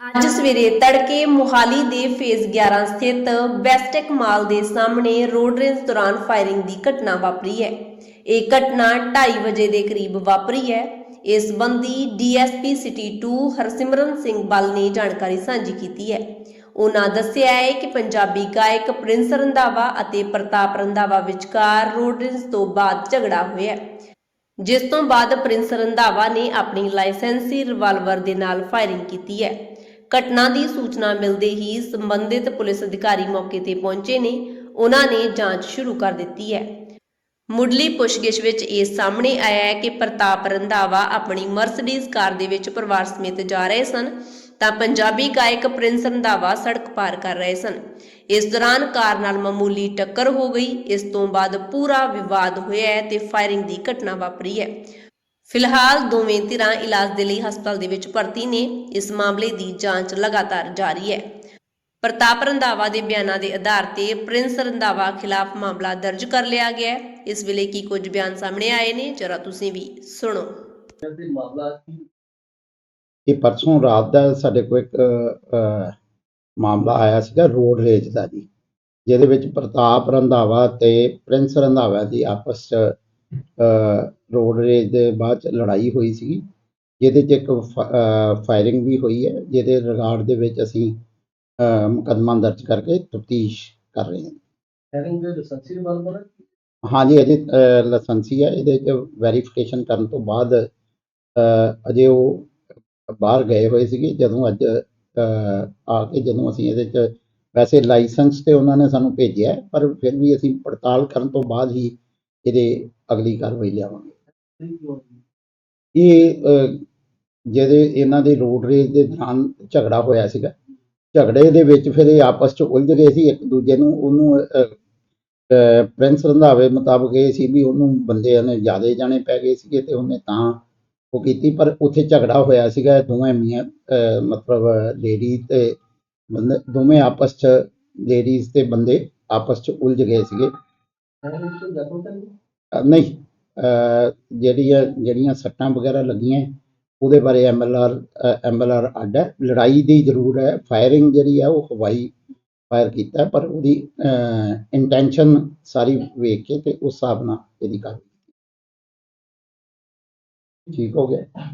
ਅੱਜ ਸਵੇਰੇ ਤੜਕੇ ਮੁਹਾਲੀ ਦੇ ਫੇਜ਼ 11 ਸਥਿਤ ਵੈਸਟੈਕ ਮਾਲ ਦੇ ਸਾਹਮਣੇ ਰੋਡ ਰੇਂਜ ਦੌਰਾਨ ਫਾਇਰਿੰਗ ਦੀ ਘਟਨਾ ਵਾਪਰੀ ਹੈ। ਇਹ ਘਟਨਾ 2:30 ਵਜੇ ਦੇ ਕਰੀਬ ਵਾਪਰੀ ਹੈ। ਇਸ ਸੰਬੰਧੀ ਡੀਐਸਪੀ ਸਿਟੀ 2 ਹਰਸਿਮਰਨ ਸਿੰਘ ਬਲ ਨੇ ਜਾਣਕਾਰੀ ਸਾਂਝੀ ਕੀਤੀ ਹੈ। ਉਹਨਾਂ ਦੱਸਿਆ ਹੈ ਕਿ ਪੰਜਾਬੀ ਗਾਇਕ ਪ੍ਰਿੰਸ ਰੰਧਾਵਾ ਅਤੇ ਪ੍ਰਤਾਪ ਰੰਧਾਵਾ ਵਿਚਕਾਰ ਰੋਡ ਰੇਂਜ ਤੋਂ ਬਾਅਦ ਝਗੜਾ ਹੋਇਆ ਜਿਸ ਤੋਂ ਬਾਅਦ ਪ੍ਰਿੰਸ ਰੰਧਾਵਾ ਨੇ ਆਪਣੀ ਲਾਇਸੈਂਸੀ ਰਿਵਾਲਵਰ ਦੇ ਨਾਲ ਫਾਇਰਿੰਗ ਕੀਤੀ ਹੈ। ਘਟਨਾ ਦੀ ਸੂਚਨਾ ਮਿਲਦੇ ਹੀ ਸੰਬੰਧਿਤ ਪੁਲਿਸ ਅਧਿਕਾਰੀ ਮੌਕੇ ਤੇ ਪਹੁੰਚੇ ਨੇ। ਉਹਨਾਂ ਨੇ ਜਾਂਚ ਸ਼ੁਰੂ ਕਰ ਦਿੱਤੀ ਹੈ। ਮੁੱਢਲੀ ਪੁੱਛਗਿੱਛ ਵਿੱਚ ਇਹ ਸਾਹਮਣੇ ਆਇਆ ਹੈ ਕਿ ਪ੍ਰਤਾਪ ਰੰਧਾਵਾ ਆਪਣੀ ਮਰਸੀਡੀਜ਼ ਕਾਰ ਦੇ ਵਿੱਚ ਪਰਿਵਾਰ ਸਮੇਤ ਜਾ ਰਹੇ ਸਨ, ਤਾਂ ਪੰਜਾਬੀ ਗਾਇਕ ਪ੍ਰਿੰਸ ਰੰਧਾਵਾ ਸੜਕ ਪਾਰ ਕਰ ਰਹੇ ਸਨ। ਇਸ ਦੌਰਾਨ ਕਾਰ ਨਾਲ ਮਾਮੂਲੀ ਟੱਕਰ ਹੋ ਗਈ। ਇਸ ਤੋਂ ਬਾਅਦ ਪੂਰਾ ਵਿਵਾਦ ਹੋਇਆ ਤੇ ਫਾਇਰਿੰਗ ਦੀ ਘਟਨਾ ਵਾਪਰੀ ਹੈ। ਫਿਲਹਾਲ ਦੋਵੇਂ ਧਿਰਾਂ ਇਲਾਜ ਦੇ ਲਈ ਹਸਪਤਾਲ ਦੇ ਵਿੱਚ ਭਰਤੀ ਨੇ। ਇਸ ਮਾਮਲੇ ਦੀ ਜਾਂਚ ਲਗਾਤਾਰ ਜਾਰੀ ਹੈ। ਪ੍ਰਤਾਪ ਰੰਧਾਵਾ ਦੇ ਬਿਆਨਾਂ ਦੇ ਆਧਾਰ ਤੇ ਪ੍ਰਿੰਸ ਰੰਧਾਵਾ ਖਿਲਾਫ ਮਾਮਲਾ ਦਰਜ ਕਰ ਲਿਆ ਗਿਆ ਹੈ। ਇਸ ਵੇਲੇ ਕੀ ਕੁਝ ਬਿਆਨ ਸਾਹਮਣੇ ਆਏ ਨੇ ਜਰਾ ਤੁਸੀਂ ਵੀ ਸੁਣੋ। ਤੇ ਮਾਮਲਾ ਕੀ? ਇਹ ਪਰਸੋਂ ਰਾਤ ਦਾ ਸਾਡੇ ਕੋਲ ਇੱਕ ਮਾਮਲਾ ਆਇਆ ਸੀਗਾ ਰੋਡ ਰੇਜ ਦਾ ਜੀ ਜਿਹਦੇ ਵਿੱਚ ਪ੍ਰਤਾਪ ਰੰਧਾਵਾ ਤੇ ਪ੍ਰਿੰਸ ਰੰਧਾਵਾ ਦੀ ਆਪਸ ਚ ਰੋਡ ਰੇਜ ਦੇ ਬਾਅਦ ਲੜਾਈ ਹੋਈ ਸੀਗੀ ਜਿਹਦੇ ਚ ਇੱਕ ਫਾਇਰਿੰਗ ਵੀ ਹੋਈ ਹੈ ਜਿਹਦੇ ਰਿਗਾਰਡ ਦੇ ਵਿੱਚ ਅਸੀਂ ਮੁਕੱਦਮਾ ਦਰਜ ਕਰਕੇ ਤਫਤੀਸ਼ ਕਰ ਰਹੇ ਹਾਂ। ਦੇ ਲਾਇਸੈਂਸੀ ਹਾਂਜੀ ਅਜੇ ਲਾਇਸੈਂਸੀ ਹੈ ਇਹਦੇ ਚ ਵੈਰੀਫਿਕੇਸ਼ਨ ਕਰਨ ਤੋਂ ਬਾਅਦ ਅਜੇ ਉਹ ਬਾਹਰ ਗਏ ਹੋਏ ਸੀਗੇ ਜਦੋਂ ਅੱਜ ਆ ਕੇ ਜਦੋਂ ਅਸੀਂ ਇਹਦੇ ਚ ਵੈਸੇ ਲਾਇਸੈਂਸ ਤੇ ਉਹਨਾਂ ਨੇ ਸਾਨੂੰ ਭੇਜਿਆ ਪਰ ਫਿਰ ਵੀ ਅਸੀਂ ਪੜਤਾਲ ਕਰਨ ਤੋਂ ਬਾਅਦ ਹੀ ਇਹਦੇ ਅਗਲੀ ਕਾਰਵਾਈ ਲਿਆਵਾਂਗੇ। ਇਹ ਜਿਹਦੇ ਇਹਨਾਂ ਦੇ ਰੋਡ ਰੇਜ ਦੇ ਦੌਰਾਨ ਝਗੜਾ ਹੋਇਆ ਸੀਗਾ ਝਗੜੇ ਦੇ ਵਿੱਚ ਫਿਰ ਇਹ ਆਪਸ ਚ ਉਲਝ ਗਏ ਸੀ ਇੱਕ ਦੂਜੇ ਨੂੰ ਉਹਨੂੰ ਪ੍ਰਿੰਸ ਰੰਧਾਵੇ ਮੁਤਾਬਕ ਇਹ ਸੀ ਵੀ ਉਹਨੂੰ ਬੰਦਿਆਂ ਨੇ ਜ਼ਿਆਦੇ ਜਾਣੇ ਪੈ ਗਏ ਸੀਗੇ ਤੇ ਉਹਨੇ ਤਾਂ ਉਹ ਕੀਤੀ ਪਰ ਉੱਥੇ ਝਗੜਾ ਹੋਇਆ ਸੀਗਾ ਦੋਵੇਂ ਮੀਆਂ ਮਤਲਬ ਲੇਡੀ ਤੇ ਬੰਦੇ ਦੋਵੇਂ ਆਪਸ ਚ ਲੇਡੀਜ਼ ਤੇ ਬੰਦੇ ਆਪਸ ਚ ਉਲਝ ਗਏ ਸੀਗੇ। ਹੈਰਿੰਗ ਨਹੀਂ ਅਹ ਜਿਹੜੀਆਂ ਜਿਹੜੀਆਂ ਸੱਟਾਂ ਵਗੈਰਾ ਲੱਗੀਆਂ ਉਹਦੇ ਬਾਰੇ ਐਮਐਲਆਰ ਐਮਐਲਆਰ ਅੱਡ ਹੈ। ਲੜਾਈ ਦੀ ਜ਼ਰੂਰ ਹੈ। ਫਾਇਰਿੰਗ ਜਿਹੜੀ ਹੈ ਉਹ ਹਵਾਈ ਫਾਇਰ ਕੀਤਾ ਹੈ, ਪਰ ਉਹਦੀ ਇੰਟੈਂਸ਼ਨ ਸਾਰੀ ਵੇਖ ਕੇ ਤੇ ਉਸ ਹਿਸਾਬ ਨਾਲ ਇਹਦੀ ਕਰ ਠੀਕ ਹੋ ਗਿਆ?